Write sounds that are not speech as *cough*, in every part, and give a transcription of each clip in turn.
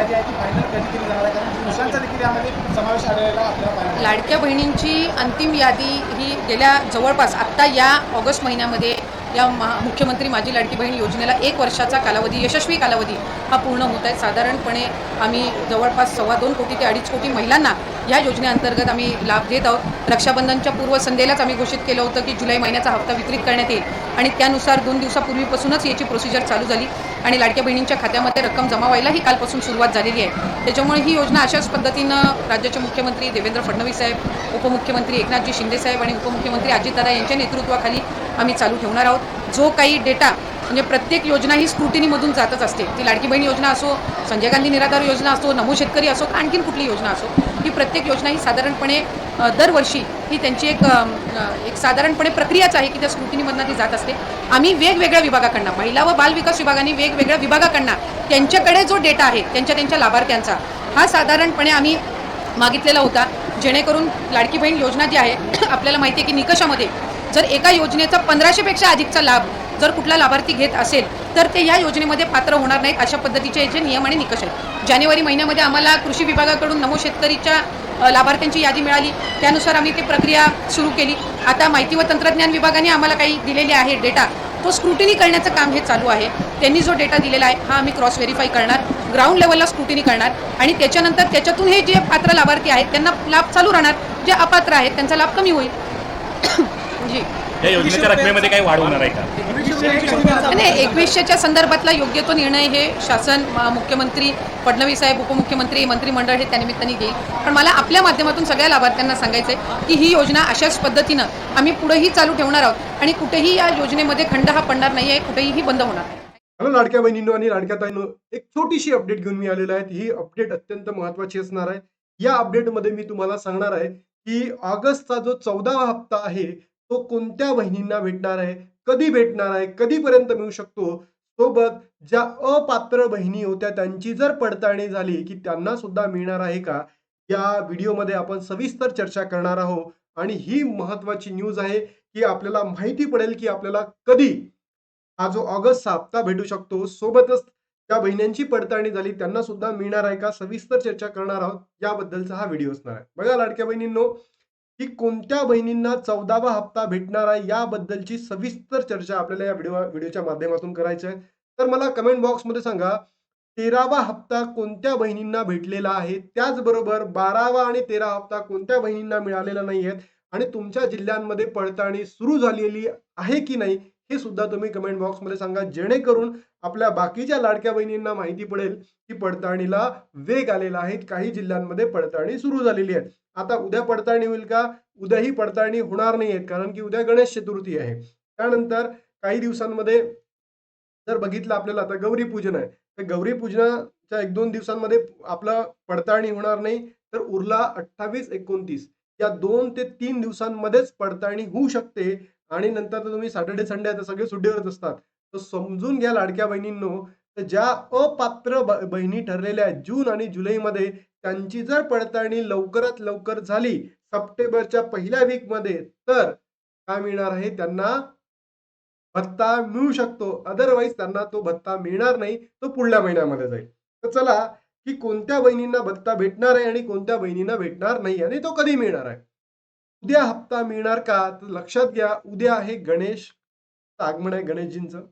यादी आहे ती फायनल कधी केली जाणार आहे. कारण पुरुषांचा देखील यामध्ये समावेश आपल्याला लाडक्या बहिणींची अंतिम यादी ही गेल्या जवळपास आत्ता या ऑगस्ट महिन्यामध्ये या महा मुख्यमंत्री माझी लाडकी बहीण योजनेला एक वर्षाचा कालावधी यशस्वी कालावधी हा पूर्ण होत आहे. साधारणपणे आम्ही जवळपास सव्वा दोन कोटी ते अडीच कोटी महिलांना या योजनेअंतर्गत आम्ही लाभ देत आहोत. रक्षाबंधनच्या पूर्वसंध्येलाच आम्ही घोषित केलं होतं की जुलै महिन्याचा हप्ता वितरित करण्यात येईल आणि त्यानुसार दोन दिवसापूर्वीपासूनच याची प्रोसिजर चालू झाली आणि लाडक्या बहिणींच्या खात्यामध्ये रक्कम जमा व्हायला ही कालपासून सुरुवात झालेली आहे. त्याच्यामुळे ही योजना अशाच पद्धतीनं राज्याचे मुख्यमंत्री देवेंद्र फडणवीस साहेब उपमुख्यमंत्री एकनाथजी शिंदेसाहेब आणि उपमुख्यमंत्री अजितदादा यांच्या नेतृत्वाखाली आम्ही चालू ठेवणार आहोत. जो काही डेटा म्हणजे प्रत्येक योजना ही स्क्रुटिनीमधून जातच असते. ती लाडकी बहीण योजना असो संजय गांधी निराधार योजना असो नमो शेतकरी असो आणखीन कुठली योजना असो ही प्रत्येक योजना ही साधारणपणे दरवर्षी ही त्यांची एक एक साधारणपणे प्रक्रियाच आहे की त्या स्क्रुटिनीमधनं ती जात असते. आम्ही वेगवेगळ्या विभागाकडनं महिला व बाल विकास विभागाने वेगवेगळ्या विभागाकडनं त्यांच्याकडे जो डेटा आहे त्यांच्या त्यांच्या लाभार्थ्यांचा हा साधारणपणे आम्ही मागितलेला होता. जेणेकरून लाडकी बहीण योजना जी आहे *clears throat* आपल्याला माहिती आहे की निकषामध्ये जर एका योजनेचा पंधराशेपेक्षा अधिकचा लाभ जर कुठला लाभार्थी घेत असेल तर ते या योजनेमध्ये पात्र होणार नाहीत अशा पद्धतीचे जे नियम आणि निकष आहेत. जानेवारी महिन्यामध्ये आम्हाला कृषी विभागाकडून नमो शेतकरीच्या लाभार्थ्यांची यादी मिळाली. त्यानुसार आम्ही ती प्रक्रिया सुरू केली. आता माहिती व तंत्रज्ञान विभागाने आम्हाला काही दिलेले आहे डेटा. तो स्क्रुटिनी करण्याचं काम हे चालू आहे. त्यांनी जो डेटा दिलेला आहे हा आम्ही क्रॉस व्हेरीफाय करणार. ग्राउंड लेवलला स्क्रुटिनी करणार. आणि त्याच्यानंतर त्याच्यातून हे जे पात्र लाभार्थी आहेत त्यांना लाभ चालू राहणार. जे अपात्र आहेत त्यांचा लाभ कमी होईल. जी. या योजनेच्या रकमेमध्ये काही वाढ होणार आहे का? आणि एकवीसशेच्या संदर्भातला योग्य तो निर्णय हे शासन म- मुख्यमंत्री फडणवीस साहेब उपमुख्यमंत्री मंत्रिमंडळ हे त्यानिमित्ताने घेईल. पण मला आपल्या माध्यमातून सगळ्या लाभार्थ्यांना सांगायचं आहे की ही योजना अशाच पद्धतीनं आम्ही पुढेही चालू ठेवणार आहोत आणि कुठेही या योजनेमध्ये खंड हा पडणार नाही आहे कुठेही ही बंद होणार नाही. हॅलो लाडक्या बहिणींनो आणि लाडक्या ताईंनो एक छोटीशी अपडेट घेऊन मी आलेलो आहे. ही अपडेट अत्यंत महत्वाची असणार आहे. या अपडेटमध्ये मी तुम्हाला सांगणार आहे की ऑगस्टचा जो चौदावा हप्ता आहे तो कोणत्या बहिणींना भेटणार आहे? कधी भेटणार आहे? कधीपर्यंत मिळू शकतो? सोबत ज्या अपात्र बहिणी होत्या त्यांची जर पडताळणी झाली की त्यांना सुद्धा मिळणार आहे का? या व्हिडिओमध्ये आपण सविस्तर चर्चा करणार आहोत. आणि ही महत्वाची न्यूज आहे की आपल्याला माहिती पडेल की आपल्याला कधी हा जो ऑगस्ट हप्ता भेटू शकतो सोबतच त्या बहिण्यांची पडताळणी झाली त्यांना सुद्धा मिळणार आहे का? सविस्तर चर्चा करणार आहोत. याबद्दलचा हा व्हिडिओ असणार आहे. बघा लाडक्या बहिणींनो की कोणत्या बहिणींना चौदावा हप्ता भेटणार आहे याबद्दलची सविस्तर चर्चा आपल्याला या व्हिडिओ व्हिडिओच्या माध्यमातून करायची आहे. तर मला कमेंट बॉक्समध्ये सांगा तेरावा हप्ता कोणत्या बहिणींना भेटलेला आहे? त्याचबरोबर बारावा आणि तेरा हप्ता कोणत्या बहिणींना मिळालेला नाही आहेत? आणि तुमच्या जिल्ह्यांमध्ये पडताळणी सुरू झालेली आहे की नाही? हे सुद्धा तुम्ही कमेंट बॉक्समध्ये सांगा. जेणेकरून आपल्या बाकीच्या लाडक्या बहिणींना माहिती पडेल की पडताळणीला वेग आलेला आहे. काही जिल्ह्यांमध्ये पडताळणी सुरू झालेली आहे. आता उद्या पडताळणी होईल का? उद्या ही पडताळणी होणार नाही आहेत कारण की उद्या गणेश चतुर्थी आहे. त्यानंतर काही दिवसांमध्ये जर बघितलं आपल्याला आता गौरी पूजन आहे. तर गौरी पूजनाच्या एक दोन दिवसांमध्ये आपलं पडताळणी होणार नाही तर उरला अठ्ठावीस एकोणतीस. या दोन ते तीन दिवसांमध्येच पडताळणी होऊ शकते आणि नंतर तुम्ही सॅटर्डे संडे आता सगळे सुट्टीवरच असतात. तर समजून घ्या लाडक्या बहिणींनो तर ज्या अपात्र ब- बहिणी ठरलेल्या आहेत जून आणि जुलैमध्ये त्यांची जर पडताळणी लवकरात लवकर झाली सप्टेंबरच्या पहिल्या वीकमध्ये तर काय मिळणार आहे? त्यांना भत्ता मिळू शकतो. अदरवाईज त्यांना तो भत्ता मिळणार नाही. तो पुढल्या महिन्यामध्ये जाईल. तर चला की कोणत्या बहिणींना भत्ता भेटणार आहे आणि कोणत्या बहिणींना भेटणार नाही आणि तो कधी मिळणार आहे? उद्या हप्ता मिळणार का? तर लक्षात घ्या उद्या आहे गणेश आगमन आहे गणेशजींचं.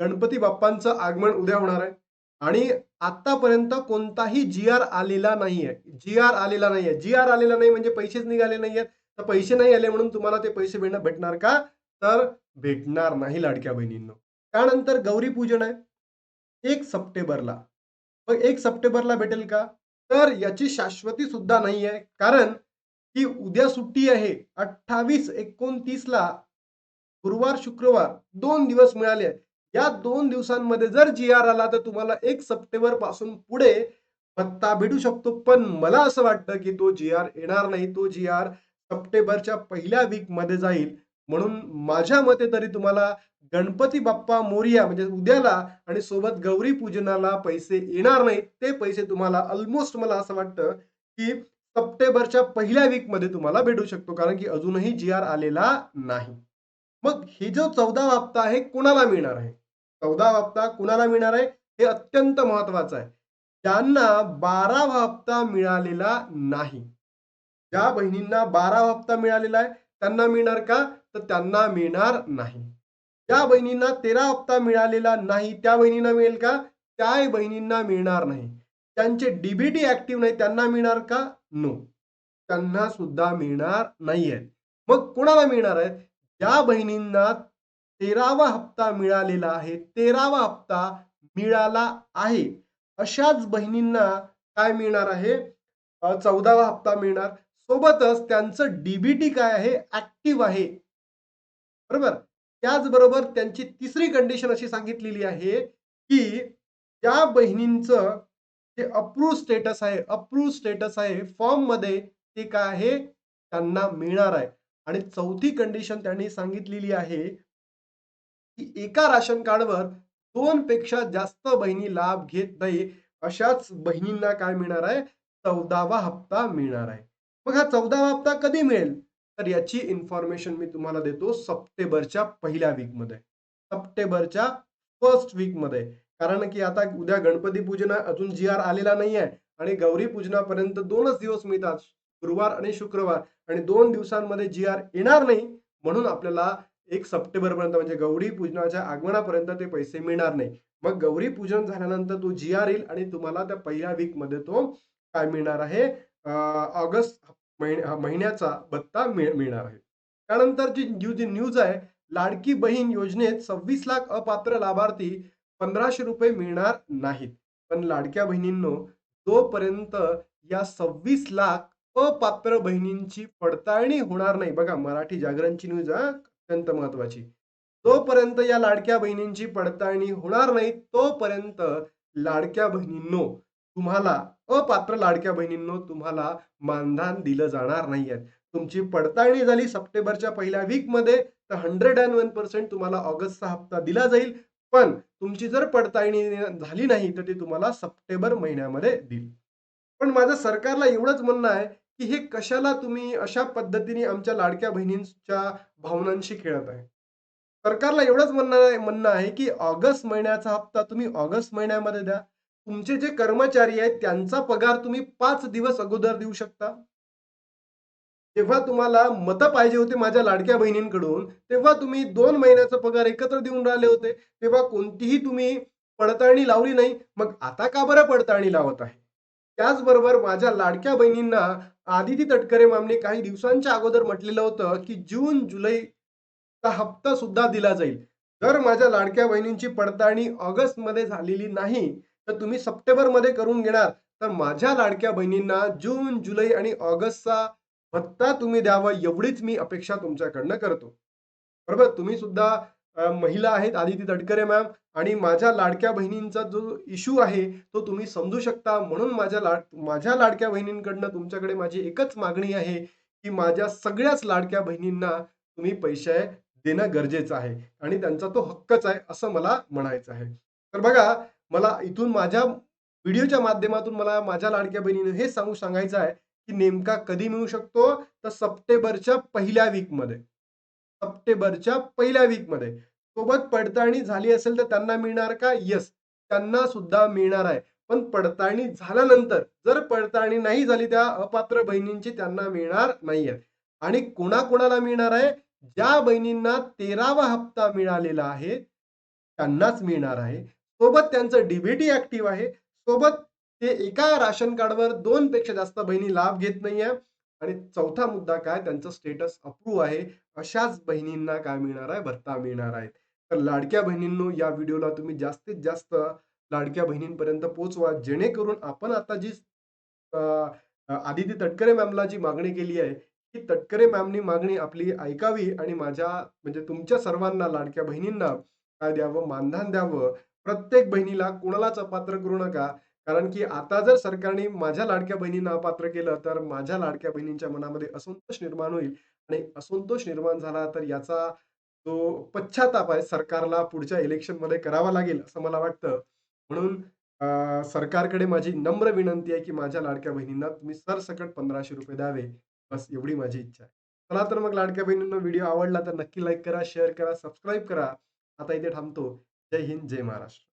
गणपती बाप्पांचं आगमन उद्या होणार आहे. आणि आतापर्यंत कोणताही जी आर आलेला नाहीये. जी आर आलेला नाहीये. जी आर आलेला नाही म्हणजे पैसेच निघाले नाहीयेत. तर पैसे नाही आले म्हणून तुम्हाला ते पैसे भेटणं भेटणार का? तर भेटणार नाही लाडक्या बहिणींनो. त्यानंतर गौरी पूजन आहे. एक सप्टेंबरला. मग एक सप्टेंबरला भेटेल का? तर याची शाश्वती सुद्धा नाही आहे कारण की उद्या सुट्टी आहे. अठ्ठावीस एकोणतीस ला गुरुवार शुक्रवार दोन दिवस मिळाले. या दोन दिवसांमध्ये जर जी आर आला तर तुम्हाला एक सप्टेंबरपासून पुढे पत्ता भेटू शकतो. पण मला असं वाटतं की तो जी आर येणार नाही. तो जी आर सप्टेंबरच्या पहिल्या वीकमध्ये जाईल. म्हणून माझ्या मते तरी तुम्हाला गणपती बाप्पा मोरिया म्हणजे उद्याला आणि सोबत गौरी पूजनाला पैसे येणार नाहीत ते पैसे तुम्हाला ऑलमोस्ट मला असं वाटतं की सप्टेंबरच्या पहिल्या वीकमध्ये तुम्हाला भेटू शकतो. कारण की अजूनही जी आर आलेला नाही. मग हे जो चौदा हप्ता आहे कोणाला मिळणार आहे? चौदा हप्ता कुणाला मिळणार आहे? हे अत्यंत महत्वाचं आहे. ज्यांना बारावा हप्ता मिळालेला नाही. ज्या बहिणींना बारावा हप्ता मिळालेला आहे त्यांना मिळणार का? तर त्यांना मिळणार नाही. ज्या बहिणींना तेरा हप्ता मिळालेला नाही त्या बहिणींना मिळेल का? त्या बहिणींना मिळणार नाही. त्यांचे डीबीटी ऍक्टिव्ह नाही त्यांना मिळणार का? नो त्यांना सुद्धा मिळणार नाहीये. मग कोणाला मिळणार आहे? ज्या बहिणींना तेरावा हप्ता मिळालेला आहे. तेरावा हप्ता मिळाला आहे. अशाच बहिणींना काय मिळणार आहे? चौदावा हप्ता मिळणार. सोबतच त्यांचं डीबीटी काय आहे? ऍक्टिव्ह आहे. बरोबर? त्याचबरोबर त्यांची तिसरी कंडिशन अशी सांगितलेली आहे की ज्या बहिणींचं जे अप्रूव्ह स्टेटस आहे अप्रूव्ह स्टेटस आहे फॉर्ममध्ये ते काय आहे? त्यांना मिळणार आहे. आणि चौथी कंडिशन त्यांनी सांगितलेली आहे की एका राशन कार्डवर दोन पेक्षा जास्त बहिणी लाभ घेत नाही अशाच बहिणींना काय मिळणार आहे? चौदावा हप्ता मिळणार आहे. मग हा चौदावा हप्ता कधी मिळेल? तर याची इन्फॉर्मेशन मी तुम्हाला देतो सप्टेंबरच्या पहिल्या वीकमध्ये सप्टेंबरच्या फर्स्ट वीकमध्ये कारण की आता उद्या गणपती पूजन अजून जी आर आलेला नाही आहे आणि गौरी पूजनापर्यंत दोनच दिवस मिळतात. गुरुवार आणि शुक्रवार. आणि दोन दिवसांमध्ये जी आर येणार नाही म्हणून आपल्याला एक सप्टेंबर पर्यंत म्हणजे गौरी पूजनाच्या आगमनापर्यंत ते पैसे मिळणार नाही. मग गौरी पूजन झाल्यानंतर तो जी आर येईल आणि तुम्हाला त्या पहिल्या वीकमध्ये तो काय मिळणार आहे? ऑगस्ट महिन्याचा भत्ता मिळणार आहे. त्यानंतर जी जी न्यूज आहे लाडकी बहीण योजनेत सव्वीस लाख अपात्र लाभार्थी पंधराशे रुपये मिळणार नाहीत. पण लाडक्या बहिणींनो जोपर्यंत या सव्वीस लाख अपात्र बहिणींची पडताळणी होणार नाही बघा मराठी जागरणची न्यूज आहे अत्यंत महत्वाची. जोपर्यंत या लाडक्या बहिणींची पडताळणी होणार नाही. तोपर्यंत लाडक्या बहिणींनो तुम्हाला अपात्र लाडक्या बहिणींनो तुम्हाला मानधन दिलं जाणार नाहीये तुमची पडताळणी झाली सप्टेंबरच्या पहिल्या वीकमध्ये तर हंड्रेड अँड वन पर्सेंट तुम्हाला ऑगस्टचा हप्ता दिला जाईल. पण तुमची जर पडताळणी झाली नाही तर ती तुम्हाला सप्टेंबर महिन्यामध्ये देईल. पण माझं सरकारला एवढंच म्हणणं आहे की हे कशाला तुम्ही अशा पद्धतीने आमच्या लाडक्या बहिणींच्या भावनांशी खेळत आहे? सरकारला एवढंच म्हणणं आहे म्हणणं आहे की ऑगस्ट महिन्याचा हप्ता तुम्ही ऑगस्ट महिन्यामध्ये द्या. तुमचे जे कर्मचारी आहेत त्यांचा पगार तुम्ही पाच दिवस अगोदर देऊ शकता. जेव्हा तुम्हाला मतं पाहिजे होते माझ्या लाडक्या बहिणींकडून तेव्हा तुम्ही दोन महिन्याचा पगार एकत्र देऊन राहिले होते. तेव्हा कोणतीही तुम्ही पडताळणी लावली नाही. मग आता का बरं पडताळणी लावत आहे? त्याचबरोबर माझ्या लाडक्या बहिणींना आदिती तटकरे मॅमने काही दिवसांच्या अगोदर म्हटलेलं होतं की जून जुलैचा हप्ता सुद्धा दिला जाईल. जर माझ्या लाडक्या बहिणींची पडताळणी ऑगस्टमध्ये झालेली नाही तर तुम्ही सप्टेंबरमध्ये करून घेणार. तर माझ्या लाडक्या बहिणींना जून जुलै आणि ऑगस्टचा भत्ता तुम्ही द्यावा एवढीच मी अपेक्षा तुमच्याकडनं करतो. बरोबर? तुम्ही सुद्धा महिला आहेत आदिती तटकरे मॅम आणि माझ्या लाडक्या बहिणींचा जो इश्यू आहे तो तुम्ही समजू शकता. म्हणून माझ्या लाड माझ्या लाडक्या बहिणींकडनं तुमच्याकडे माझी एकच मागणी आहे की माझ्या सगळ्याच लाडक्या बहिणींना तुम्ही पैसे देणं गरजेचं आहे आणि त्यांचा तो हक्कच आहे असं मला म्हणायचं आहे. तर बघा मला इथून माझ्या व्हिडिओच्या माध्यमातून मला माझ्या लाडक्या बहिणीने हे सांगू सांगायचं आहे की नेमका कधी मिळू शकतो? तर सप्टेंबरच्या पहिल्या वीकमध्ये सप्टेंबरच्या पहिल्या वीकमध्ये सोबत पडताळणी झाली असेल तर त्यांना मिळणार का? येस त्यांना सुद्धा मिळणार आहे. पण पडताळणी झाल्यानंतर जर पडताळणी नाही झाली त्या अपात्र बहिणींची त्यांना मिळणार नाहीये. आणि कोणाकोणाला मिळणार आहे? ज्या बहिणींना तेरावा हप्ता मिळालेला आहे त्यांनाच मिळणार आहे. सोबत त्यांचं डीबीटी ऍक्टिव्ह आहे. सोबत ते एका राशन कार्डवर दोन पेक्षा जास्त बहिणी लाभ घेत नाहीये. आणि चौथा मुद्दा काय? त्यांचं स्टेटस अप्रूव्ह आहे. अशाच बहिणींना काय मिळणार आहे? भत्ता मिळणार आहे. तर लाडक्या बहिणींनो या व्हिडिओला तुम्ही जास्तीत जास्त लाडक्या बहिणींपर्यंत पोहोचवा. जेणेकरून आपण आता जी अं, आदिती तटकरे मॅमला जी मागणी केली आहे की तटकरे मॅमनी मागणी आपली ऐकावी आणि माझ्या म्हणजे तुमच्या सर्वांना लाडक्या बहिणींना काय द्यावं? मानधन द्यावं? प्रत्येक बहिणीला कुणालाच अपात्र करू नका. कारण की आता जर सरकारने माझ्या लाडक्या बहिणींना अपात्र केलं तर माझ्या लाडक्या बहिणींच्या मनामध्ये असंतोष निर्माण होईल. आणि असंतोष निर्माण झाला तर याचा जो पश्चाताप आहे सरकारला पुढच्या इलेक्शनमध्ये करावा लागेल असं मला वाटतं. म्हणून सरकारकडे माझी नम्र विनंती आहे की माझ्या लाडक्या बहिणींना तुम्ही सरसकट पंधराशे रुपये द्यावे बस एवढी माझी इच्छा आहे. चला तर मग लाडक्या बहिणींना व्हिडिओ आवडला तर नक्की लाईक करा शेअर करा सबस्क्राईब करा. आता इथे थांबतो. जय हिंद जय महाराष्ट्र.